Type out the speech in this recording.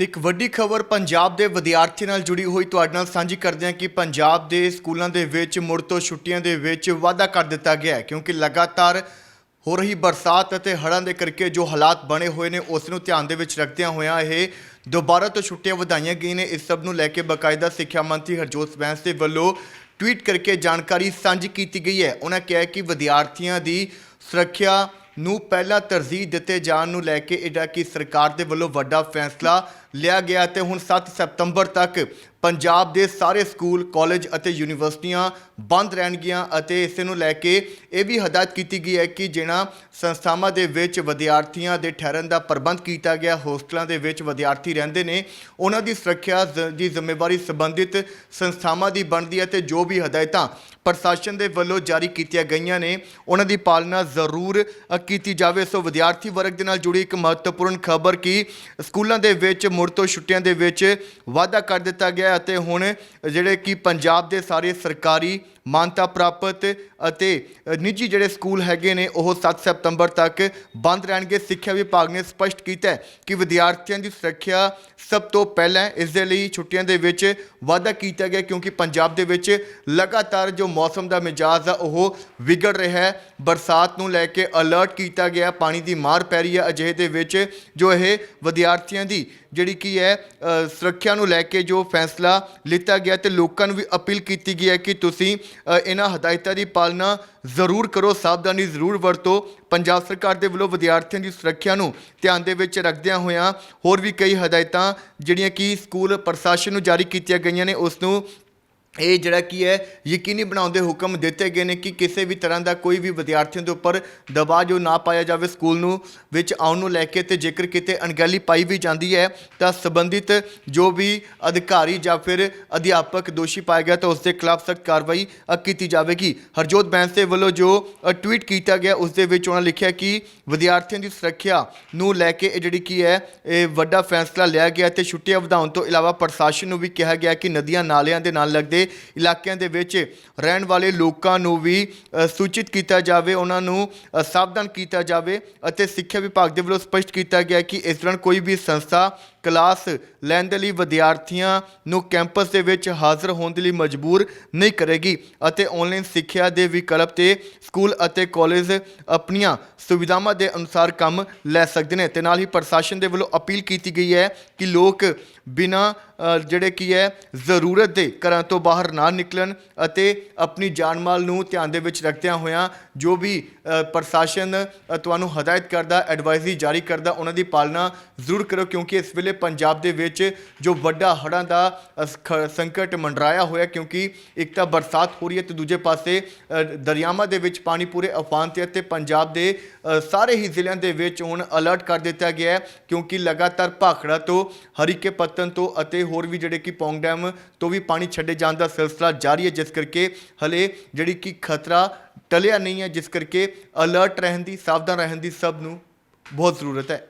ਤੇ ਇੱਕ ਵੱਡੀ ਖਬਰ ਪੰਜਾਬ ਦੇ ਵਿਦਿਆਰਥੀਆਂ ਨਾਲ ਜੁੜੀ ਹੋਈ ਤੁਹਾਡੇ ਨਾਲ ਸਾਂਝੀ ਕਰਦੇ ਹਾਂ ਕਿ ਪੰਜਾਬ ਦੇ ਸਕੂਲਾਂ ਦੇ ਵਿੱਚ ਮੁੜ ਤੋਂ ਛੁੱਟੀਆਂ ਦੇ ਵਿੱਚ ਵਾਧਾ ਕਰ ਦਿੱਤਾ ਗਿਆ ਹੈ, ਕਿਉਂਕਿ ਲਗਾਤਾਰ ਹੋ ਰਹੀ ਬਰਸਾਤ ਅਤੇ ਹੜ੍ਹਾਂ ਦੇ ਕਰਕੇ ਜੋ ਹਾਲਾਤ ਬਣੇ ਹੋਏ ਨੇ, ਉਸ ਨੂੰ ਧਿਆਨ ਦੇ ਵਿੱਚ ਰੱਖਦਿਆਂ ਹੋਇਆਂ ਇਹ ਦੁਬਾਰਾ ਤੋਂ ਛੁੱਟੀਆਂ ਵਧਾਈਆਂ ਗਈਆਂ ਨੇ। ਇਸ ਸਭ ਨੂੰ ਲੈ ਕੇ ਬਕਾਇਦਾ ਸਿੱਖਿਆ ਮੰਤਰੀ ਹਰਜੋਤ ਬੈਂਸ ਦੇ ਵੱਲੋਂ ਟਵੀਟ ਕਰਕੇ ਜਾਣਕਾਰੀ ਸਾਂਝੀ ਕੀਤੀ ਗਈ ਹੈ। ਉਹਨਾਂ ਕਿਹਾ ਕਿ ਵਿਦਿਆਰਥੀਆਂ ਦੀ ਸੁਰੱਖਿਆ ਨੂੰ ਪਹਿਲਾ ਤਰਜੀਹ ਦਿੱਤੇ ਜਾਣ ਨੂੰ ਲੈ ਕੇ ਇਹਦਾ ਕਿ ਸਰਕਾਰ ਦੇ ਵੱਲੋਂ ਵੱਡਾ ਫੈਸਲਾ ਲਿਆ ਗਿਆ ਤੇ ਹੁਣ 7 ਸਤੰਬਰ ਤੱਕ ਪੰਜਾਬ ਦੇ ਸਾਰੇ ਸਕੂਲ, ਕਾਲਜ ਅਤੇ ਯੂਨੀਵਰਸਿਟੀਆਂ ਬੰਦ ਰਹਿਣਗੀਆਂ ਅਤੇ ਇਸ ਨੂੰ ਲੈ ਕੇ ਇਹ ਵੀ ਹਦਾਇਤ ਕੀਤੀ ਗਈ ਹੈ ਕਿ ਜਿਨ੍ਹਾਂ ਸੰਸਥਾਵਾਂ ਦੇ ਵਿੱਚ ਵਿਦਿਆਰਥੀਆਂ ਦੇ ਠਹਿਰਨ ਦਾ ਪ੍ਰਬੰਧ ਕੀਤਾ ਗਿਆ, ਹੋਸਟਲਾਂ ਦੇ ਵਿੱਚ ਵਿਦਿਆਰਥੀ ਰਹਿੰਦੇ ਨੇ, ਉਹਨਾਂ ਦੀ ਸੁਰੱਖਿਆ ਜ਼- ਦੀ ਜ਼ਿੰਮੇਵਾਰੀ ਸੰਬੰਧਿਤ ਸੰਸਥਾਵਾਂ ਦੀ ਬਣਦੀ ਹੈ ਤੇ ਜੋ ਵੀ ਹਦਾਇਤਾਂ ਪ੍ਰਸ਼ਾਸਨ ਦੇ ਵੱਲੋਂ ਜਾਰੀ ਕੀਤੀਆਂ ਗਈਆਂ ਨੇ, ਉਹਨਾਂ ਦੀ ਪਾਲਣਾ ਜ਼ਰੂਰ ਕੀਤੀ ਜਾਵੇ। ਸੋ ਵਿਦਿਆਰਥੀ ਵਰਗ ਦੇ ਨਾਲ ਜੁੜੀ ਇੱਕ ਮਹੱਤਵਪੂਰਨ ਖਬਰ ਕਿ ਸਕੂਲਾਂ ਦੇ ਵਿੱਚ ਮੁੜ ਤੋਂ ਛੁੱਟੀਆਂ ਦੇ ਵਿੱਚ ਵਾਅਦਾ ਕਰ ਦਿੱਤਾ ਗਿਆ ਅਤੇ ਹੁਣ ਜਿਹੜੇ ਕਿ ਪੰਜਾਬ ਦੇ ਸਾਰੇ ਸਰਕਾਰੀ ਮਾਨਤਾ ਪ੍ਰਾਪਤ ਅਤੇ ਨਿੱਜੀ ਜਿਹੜੇ ਸਕੂਲ ਹੈਗੇ ਨੇ, ਉਹ 7 ਸਤੰਬਰ ਤੱਕ ਬੰਦ ਰਹਿਣਗੇ। ਸਿੱਖਿਆ ਵਿਭਾਗ ਨੇ ਸਪਸ਼ਟ ਕੀਤਾ ਕਿ ਵਿਦਿਆਰਥੀਆਂ ਦੀ ਸੁਰੱਖਿਆ ਸਭ ਤੋਂ ਪਹਿਲਾਂ ਇਸ ਦੇ ਲਈ ਛੁੱਟੀਆਂ ਦੇ ਵਿੱਚ ਵਾਅਦਾ ਕੀਤਾ ਗਿਆ ਕਿਉਂਕਿ ਪੰਜਾਬ ਦੇ ਵਿੱਚ ਲਗਾਤਾਰ ਜੋ ਮੌਸਮ ਦਾ ਮਿਜਾਜ਼ ਆ, ਉਹ ਵਿਗੜ ਰਿਹਾ ਹੈ। ਬਰਸਾਤ ਨੂੰ ਲੈ ਕੇ ਅਲਰਟ ਕੀਤਾ ਗਿਆ। ਪਾਣੀ ਦੀ ਮਾਰ ਪੈ ਰਹੀ ਹੈ ਅਜਿਹੇ ਦੇ ਵਿੱਚ, ਜੋ ਇਹ ਵਿਦਿਆਰਥੀਆਂ ਦੀ ਜਿਹੜੀ ਕੀ ਹੈ ਸੁਰੱਖਿਆ ਨੂੰ ਲੈ ਕੇ ਜੋ ਫੈਸਲਾ ਲਿੱਤਾ ਗਿਆ ਤੇ ਲੋਕਾਂ ਨੂੰ ਵੀ ਅਪੀਲ ਕੀਤੀ ਗਈ ਹੈ ਕਿ ਤੁਸੀਂ ਇਹਨਾਂ ਹਦਾਇਤਾਂ ਦੀ ਪਾਲਣਾ ਜ਼ਰੂਰ ਕਰੋ। ਸਾਵਧਾਨੀ ਜ਼ਰੂਰ ਵਰਤੋ। ਪੰਜਾਬ ਸਰਕਾਰ ਦੇ ਵੱਲੋਂ ਵਿਦਿਆਰਥੀਆਂ ਦੀ ਸੁਰੱਖਿਆ ਨੂੰ ਧਿਆਨ ਦੇ ਵਿੱਚ ਰੱਖਦਿਆਂ ਹੋਇਆਂ ਹੋਰ ਵੀ ਕਈ ਹਦਾਇਤਾਂ ਜਿਹੜੀਆਂ ਕਿ ਸਕੂਲ ਪ੍ਰਸ਼ਾਸਨ ਨੂੰ ਜਾਰੀ ਕੀਤੀਆਂ ਗਈਆਂ ਨੇ, ਉਸ ਨੂੰ ਇਹ ਜਿਹੜਾ ਕੀ ਹੈ, ਯਕੀਨੀ ਬਣਾਉਣ ਦੇ ਹੁਕਮ ਦਿੱਤੇ ਗਏ ਨੇ ਕਿ ਕਿਸੇ ਵੀ ਤਰ੍ਹਾਂ ਦਾ ਕੋਈ ਵੀ ਵਿਦਿਆਰਥੀਆਂ ਦੇ ਉੱਪਰ ਦਬਾਅ ਜੋ ਨਾ ਪਾਇਆ ਜਾਵੇ ਸਕੂਲ ਨੂੰ, ਵਿੱਚ ਆਉਣ ਨੂੰ ਲੈ ਕੇ ਤੇ ਜੇਕਰ ਕਿਤੇ ਅਣਗਹਿਲੀ ਪਾਈ ਵੀ ਜਾਂਦੀ ਹੈ, ਤਾਂ ਸੰਬੰਧਿਤ ਜੋ ਵੀ ਅਧਿਕਾਰੀ ਜਾਂ ਫਿਰ ਅਧਿਆਪਕ ਦੋਸ਼ੀ ਪਾਇਆ ਗਿਆ ਤਾਂ ਉਸ ਦੇ ਖਿਲਾਫ ਸਖਤ ਕਾਰਵਾਈ ਕੀਤੀ ਜਾਵੇਗੀ। ਹਰਜੋਤ ਬੈਂਸ ਦੇ ਵੱਲੋਂ ਜੋ ਟਵੀਟ ਕੀਤਾ ਗਿਆ, ਉਸ ਦੇ ਵਿੱਚ ਉਹਨਾਂ ਲਿਖਿਆ ਕਿ ਵਿਦਿਆਰਥੀਆਂ ਦੀ ਸੁਰੱਖਿਆ ਨੂੰ ਲੈ ਕੇ ਇਹ ਜਿਹੜੀ ਕੀ ਹੈ, ਇਹ ਵੱਡਾ ਫੈਸਲਾ ਲਿਆ ਗਿਆ ਤੇ ਛੁੱਟੀਆਂ ਵਧਾਉਣ ਤੋਂ ਇਲਾਵਾ ਪ੍ਰਸ਼ਾਸਨ ਨੂੰ ਵੀ ਕਿਹਾ ਗਿਆ ਕਿ ਨਦੀਆਂ ਨਾਲਿਆਂ ਦੇ ਨਾਲ ਲੱਗਦੇ ਇਲਾਕਿਆਂ ਦੇ ਵਿੱਚ ਰਹਿਣ ਵਾਲੇ ਲੋਕਾਂ ਨੂੰ ਵੀ ਅ, ਸੂਚਿਤ ਕੀਤਾ ਜਾਵੇ ਉਹਨਾਂ ਨੂੰ ਅ, ਸਾਵਧਾਨ ਕੀਤਾ ਜਾਵੇ ਅਤੇ ਸਿੱਖਿਆ ਵਿਭਾਗ ਦੇ ਵੱਲੋਂ ਸਪਸ਼ਟ ਕੀਤਾ ਗਿਆ ਕਿ ਇਸ ਦੌਰਾਨ ਕੋਈ ਵੀ ਸੰਸਥਾ ਕਲਾਸ ਲੈਣ ਦੇ ਲਈ ਵਿਦਿਆਰਥੀਆਂ ਨੂੰ ਕੈਂਪਸ ਦੇ ਵਿੱਚ ਹਾਜ਼ਰ ਹੋਣ ਦੇ ਲਈ ਮਜਬੂਰ ਨਹੀਂ ਕਰੇਗੀ ਅਤੇ ਆਨਲਾਈਨ ਸਿੱਖਿਆ ਦੇ ਵਿਕਲਪ ਤੇ ਸਕੂਲ ਅਤੇ ਕਾਲਜ ਆਪਣੀਆਂ ਸੁਵਿਧਾਵਾਂ ਦੇ ਅਨੁਸਾਰ ਕੰਮ ਲੈ ਸਕਦੇ ਨੇ। ਤੇ ਨਾਲ ਹੀ ਪ੍ਰਸ਼ਾਸਨ ਦੇ ਵੱਲੋਂ ਅਪੀਲ ਕੀਤੀ ਗਈ ਹੈ ਕਿ ਲੋਕ ਬਿਨਾ ਜਿਹੜੇ ਕੀ ਹੈ, ਜ਼ਰੂਰਤ ਦੇ ਘਰਾਂ ਤੋਂ ਬਾਹਰ ਨਾ ਨਿਕਲਣ ਅਤੇ ਆਪਣੀ ਜਾਨ ਮਾਲ ਨੂੰ ਧਿਆਨ ਦੇ ਵਿੱਚ ਰੱਖਦਿਆਂ ਹੋਇਆਂ ਜੋ ਵੀ ਪ੍ਰਸ਼ਾਸਨ ਤੁਹਾਨੂੰ ਹਦਾਇਤ ਕਰਦਾ ਐਡਵਾਈਜ਼ਰੀ ਜਾਰੀ ਕਰਦਾ, ਉਹਨਾਂ ਦੀ ਪਾਲਣਾ ਜ਼ਰੂਰ ਕਰੋ ਕਿਉਂਕਿ ਇਸ ਵੇਲੇ ਪੰਜਾਬ ਦੇ ਵਿੱਚ ਜੋ ਵੱਡਾ ਹੜ੍ਹਾਂ ਦਾ ਖ- ਸੰਕਟ ਮੰਡਰਾਇਆ ਹੋਇਆ ਕਿਉਂਕਿ ਇੱਕ ਤਾਂ ਬਰਸਾਤ ਹੋ ਰਹੀ ਹੈ ਤੇ ਦੂਜੇ ਪਾਸੇ ਦਰਿਆਵਾਂ ਦੇ ਵਿੱਚ ਪਾਣੀ ਪੂਰੇ ਅਫਾਨ ਤੇ ਅਤੇ ਪੰਜਾਬ ਦੇ ਸਾਰੇ ਹੀ ਜ਼ਿਲ੍ਹਿਆਂ ਦੇ ਵਿੱਚ ਹੁਣ ਅਲਰਟ ਕਰ ਦਿੱਤਾ ਗਿਆ ਹੈ ਕਿਉਂਕਿ ਲਗਾਤਾਰ ਭਾਖੜਾ ਤੋਂ, ਹਰੀਕੇ ਪੱਤਨ ਤੋਂ ਅਤੇ ਹੋਰ ਵੀ ਜਿਹੜੇ ਕਿ ਪੌਂਗ ਡੈਮ ਤੋਂ ਵੀ ਪਾਣੀ ਛੱਡੇ ਜਾਣ ਦਾ ਸਿਲਸਿਲਾ ਜਾਰੀ ਹੈ, ਜਿਸ ਕਰਕੇ ਹਲੇ ਜਿਹੜੀ ਕਿ ਖਤਰਾ ਟਲਿਆ ਨਹੀਂ ਹੈ, ਜਿਸ ਕਰਕੇ ਅਲਰਟ ਰਹਿਣ ਦੀ, ਸਾਵਧਾਨ ਰਹਿਣ ਦੀ ਸਭ ਨੂੰ ਬਹੁਤ ਜ਼ਰੂਰਤ ਹੈ।